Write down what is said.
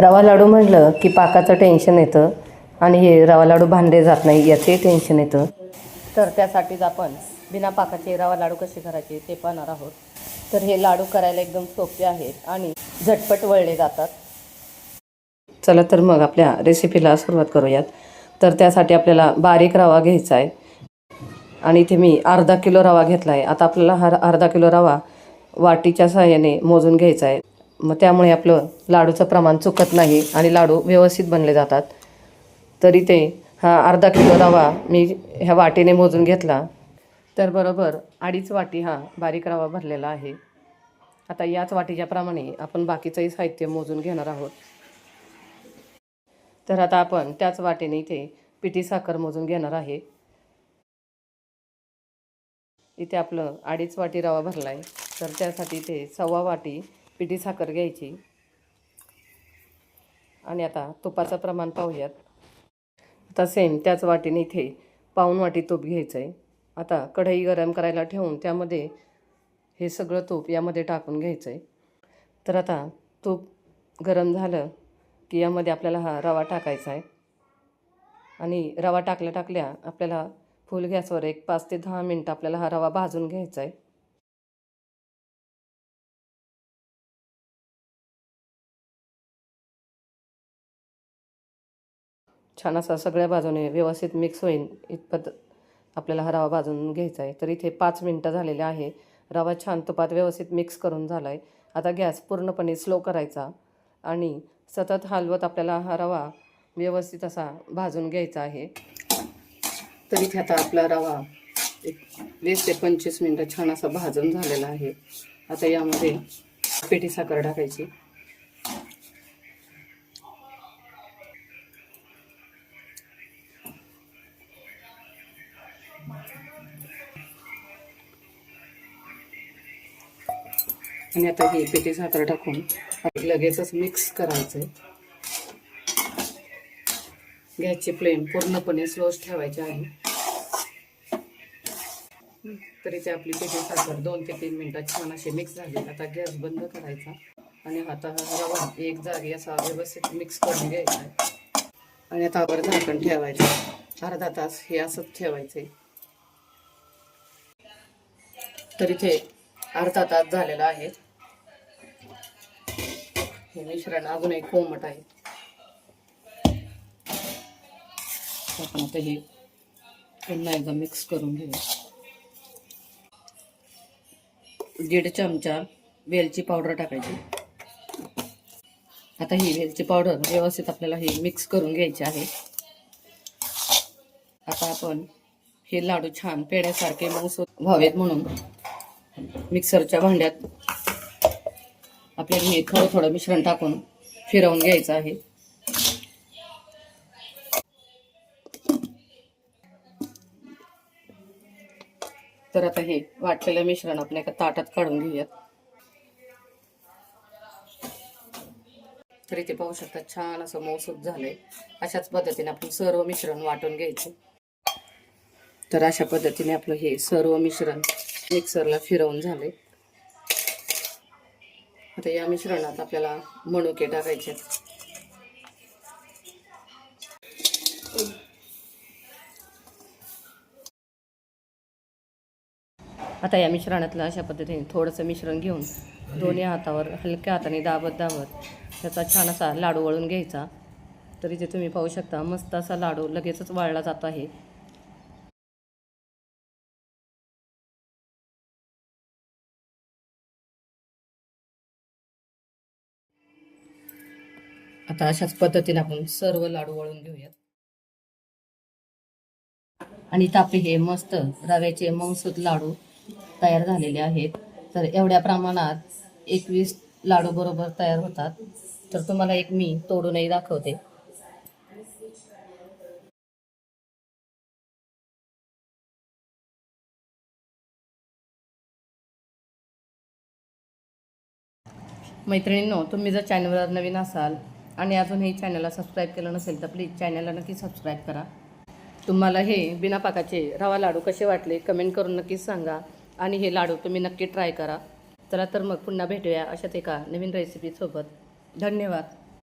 रवा लाडू म्हटलं की पाकाचं टेन्शन येतं आणि हे रवा लाडू भांडले जात नाही याचे टेन्शन येतं. तर त्यासाठीच आपण बिना पाकाचे रवा लाडू कसे करायचे ते पाहणार आहोत. तर हे लाडू करायला एकदम सोपे आहेत आणि झटपट वळले जातात. चला तर मग आपल्या रेसिपीला सुरुवात करूयात. तर त्यासाठी आपल्याला बारीक रवा घ्यायचा आहे. आणि इथे मी अर्धा किलो रवा घेतला आहे. आता आपल्याला हा अर्धा किलो रवा वाटीच्या सहाय्याने मोजून घ्यायचा आहे. मग त्यामुळे आपलं लाडूचं प्रमाण चुकत नाही आणि लाडू व्यवस्थित बनले जातात. तरी ते हा अर्धा किलो रवा मी ह्या वाटीने मोजून घेतला. तर बरोबर अडीच वाटी हा बारीक रवा भरलेला आहे. आता याच वाटीच्याप्रमाणे आपण बाकीचंही साहित्य मोजून घेणार आहोत. तर आता आपण त्याच वाटेने इथे पिठी साखर मोजून घेणार आहे. इथे आपलं अडीच वाटी रवा भरला आहे तर त्यासाठी इथे सव्वा वाटी पिठी साखर घ्यायची. आणि आता तुपाचं प्रमाण पाहूयात. आता सेम त्याच वाटीने इथे पाऊण वाटी तूप घ्यायचं आहे आता कढई गरम करायला ठेवून त्यामध्ये हे सगळं तूप यामध्ये टाकून घ्यायचं आहे तर आता तूप गरम झालं की यामध्ये आपल्याला हा रवा टाकायचा आहे आणि रवा टाकल्या टाकल्या आपल्याला फुल गॅसवर एक पाच ते दहा मिनटं आपल्याला हा रवा भाजून घ्यायचा आहे छान असा सगळ्या बाजूने व्यवस्थित मिक्स होईल इतपत आपल्याला हा रवा भाजून घ्यायचा आहे. तर इथे पाच मिनटं झालेले आहे. रवा छान तुपात व्यवस्थित मिक्स करून झाला आहे आता गॅस पूर्णपणे स्लो करायचा आणि सतत हलवत आपल्याला हा रवा व्यवस्थित असा भाजून घ्यायचा आहे. तर इथे आता आपला रवा एक वीस ते पंचवीस मिनटं छान असा भाजून झालेला आहे. आता यामध्ये पिठी साखर टाकायची. आणि आता ही पिठी साखर टाकून लगेचच मिक्स करायचं आहे गॅसची फ्लेम पूर्णपणे स्लोच ठेवायची आहे. तरी ते आपली पिठी साखर दोन ते तीन मिनटात छान अशी मिक्स झाली. आता गॅस बंद करायचा आणि आता हा रवा एक जागी असा व्यवस्थित मिक्स करून घ्यायचा आहे. आणि आता वर झाकण ठेवायचं. अर्धा तास हे असंच ठेवायचं आहे तर इथे अर्धा तास झालेला आहे. हे मिश्रण अजून एक कोमट आहे. आपण आता हे पुन्हा एकदा मिक्स करून घेऊ. दीड चमचा वेलची पावडर टाकायची. आता ही वेलची पावडर व्यवस्थित आपल्याला हे मिक्स करून घ्यायची आहे. आता आपण हे लाडू छान पेड्यासारखे मऊसूत व्हावेत म्हणून मिक्सरच्या भांड्यात. आपल्याला हे थोडं थोडं मिश्रण टाकून फिरवून घ्यायचं आहे. तर आता हे वाटलेलं मिश्रण आपण एका ताटात काढून घेऊयात. तर इथे पाहू शकता छान असं मौसूद झालंय. अशाच पद्धतीने आपण सर्व मिश्रण वाटून घ्यायचं. तर अशा पद्धतीने आपलं हे सर्व मिश्रण मिक्सरला फिरवून झाले. आता या मिश्रणात आपल्याला मणुके टाकायचे. आता या मिश्रणातलं अशा पद्धतीने थोडंसं मिश्रण घेऊन दोन्ही हातावर हलक्या हाताने दाबत दाबत त्याचा छान असा लाडू वळून घ्यायचा. तरी जे तुम्ही पाहू शकता मस्त असा लाडू लगेचच वाळला जात आहे. आता अशाच पद्धतीने आपण सर्व लाडू वळून घेऊयात. आणि तापे हे मस्त रव्याचे मऊसूत लाडू तयार झालेले आहेत. तर एवढ्या प्रमाणात एकवीस लाडू बरोबर तयार होतात. तर तुम्हाला एक मी तोडूनही दाखवते. मैत्रिणींनो तुम्ही जर चॅनलवर नवीन असाल आणि अजूनही चॅनलला सबस्क्राईब केलं नसेल तर प्लीज चॅनलला नक्की सबस्क्राईब करा. तुम्हाला हे बिना पाकाचे रवा लाडू कसे वाटले कमेंट करून नक्कीच सांगा. आणि हे लाडू तुम्ही नक्की ट्राय करा. चला तर मग पुन्हा भेटूया अशाच एका नवीन रेसिपीसोबत धन्यवाद.